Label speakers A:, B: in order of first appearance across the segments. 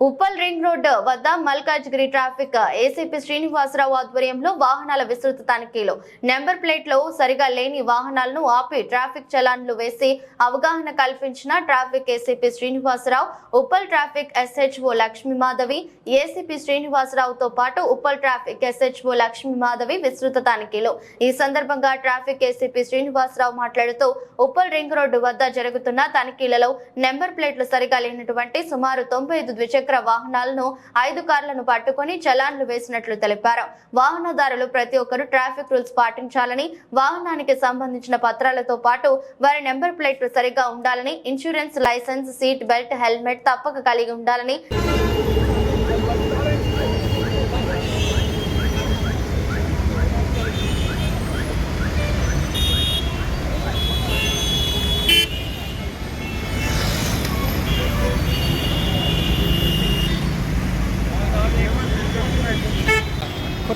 A: Uppal ring road వద్ద Malkajgiri traffic. ACP Srinivasarao ఆధ్వర్యంలో వాహనాల విస్తృత తనిఖీలు నెంబర్ ప్లేట్లో సరిగా లేని వాహనాలను ఆపి ట్రాఫిక్ చలాన్లు వేసి అవగాహన కల్పించిన traffic ACP Srinivasarao Uppal traffic SHO Lakshmi Madhavi ACP శ్రీనివాసరావుతో పాటు ఉప్పల్ ట్రాఫిక్ ఎస్హెచ్ఓ లక్ష్మీ మాధవి విస్తృత తనిఖీలు ఈ సందర్భంగా ట్రాఫిక్ ఏసీపీ శ్రీనివాసరావు మాట్లాడుతూ ఉప్పల్ రింగ్ రోడ్డు వద్ద జరుగుతున్న తనిఖీలలో నెంబర్ ప్లేట్లు సరిగా లేనటువంటి సుమారు తొంభై ఐదు ద్విచక్ర వాహనాలను ఐదు కార్లను పట్టుకొని చలాన్లు వేసినట్లు తెలిపారు. వాహనదారులు ప్రతి ఒక్కరూ ట్రాఫిక్ రూల్స్ పాటించాలని వాహనానికి సంబంధించిన పత్రాలతో పాటు వారి నెంబర్ ప్లేట్లు సరిగా ఉండాలని insurance licence seat belt helmet తప్పక కలిగి ఉండాలని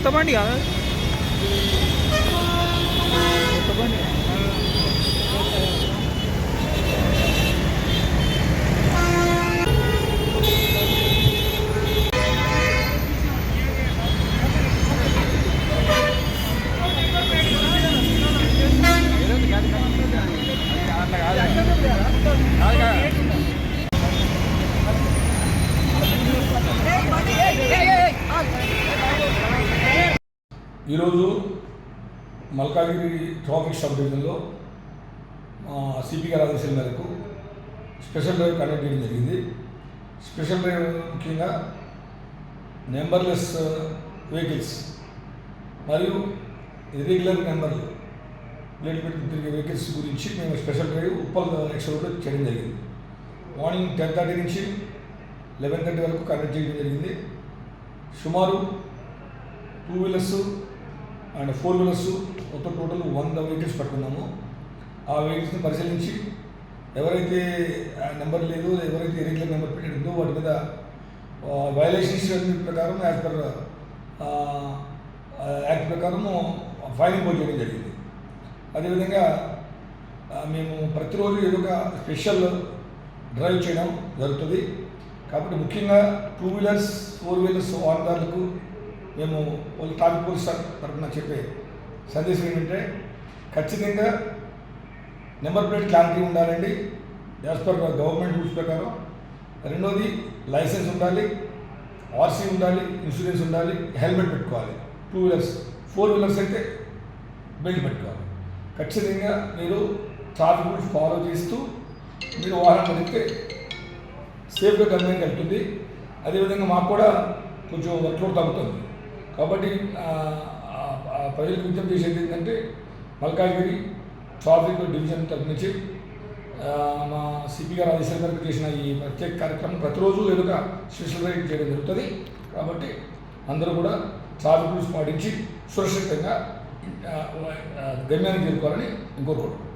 B: तो तबंडिया तबंडिया तो
C: ఈరోజు మల్కాగిరి ట్రాఫిక్ సబ్ డివిజన్లో సిపి గారి ఆదేశాల మేరకు స్పెషల్ డ్రైవ్ కండక్ట్ చేయడం జరిగింది. స్పెషల్ డ్రైవ్ ముఖ్యంగా నెంబర్లెస్ వెహికల్స్ మరియు ఇర్రెగ్యులర్ నెంబర్లు ప్లేట్ పెట్టి తిరిగే వెహికల్స్ గురించి మేము స్పెషల్ డ్రైవ్ ఉప్పల్ ఎక్స్రోడ్లో చేయడం జరిగింది. మార్నింగ్ టెన్ థర్టీ నుంచి లెవెన్ థర్టీ వరకు కండక్ట్ చేయడం జరిగింది. సుమారు two wheelers and four wheelers మొత్తం టోటల్ వంద వెహికల్స్ పట్టుకున్నాము. ఆ వెహికల్స్ని పరిశీలించి ఎవరైతే నెంబర్ లేదు ఎవరైతే ఇరెగ్యులర్ నెంబర్ పెట్టిందో వాటి మీద వైలేషన్స్ ప్రకారం యాజ్ పర్ యాక్ట్ ప్రకారము ఫైన్ ఇంపోజ్ చేయడం జరిగింది. అదేవిధంగా మేము ప్రతిరోజు ఏదో ఒక స్పెషల్ డ్రైవ్ చేయడం జరుగుతుంది. కాబట్టి ముఖ్యంగా టూ వీలర్స్ ఫోర్ వీలర్స్ వాహనదారులకు మేము వాళ్ళు ట్రాఫిక్ పోలీస్ తరఫున చెప్పే సందేశం ఏంటంటే ఖచ్చితంగా నెంబర్ ప్లేట్ క్లారిటీ ఉండాలండి. యాజ్ పర్ గవర్నమెంట్ రూల్స్ ప్రకారం. రెండోది లైసెన్స్ ఉండాలి. ఆర్సీ ఉండాలి ఇన్సూరెన్స్ ఉండాలి హెల్మెట్ పెట్టుకోవాలి. టూ వీలర్స్ ఫోర్ వీలర్స్ అయితే బెల్ట్ పెట్టుకోవాలి. ఖచ్చితంగా మీరు ట్రాఫిక్ రూల్స్ ఫాలో చేస్తూ మీరు వాహనం నడిపితే సేఫ్గా గమ్యానికి వెళ్తుంది. అదేవిధంగా మాకు కూడా కొంచెం వర్క్లోడ్ తగ్గుతుంది. కాబట్టి ప్రజలకు విజ్ఞప్తి చేసేది ఏంటంటే మల్కాజ్గిరి ట్రాఫిక్ డివిజన్ తరఫు నుంచి మా సిపి గారు ఆదేశాల మేరకు చేసిన ఈ ప్రత్యేక కార్యక్రమం ప్రతిరోజు వెనుక స్పెషల్ రైడ్ చేయడం జరుగుతుంది. కాబట్టి అందరూ కూడా ట్రాఫిక్ రూల్స్ పాటించి సురక్షితంగా ఆ, గమ్యానికి చేరుకోవాలని కోరుకుంటున్నాం.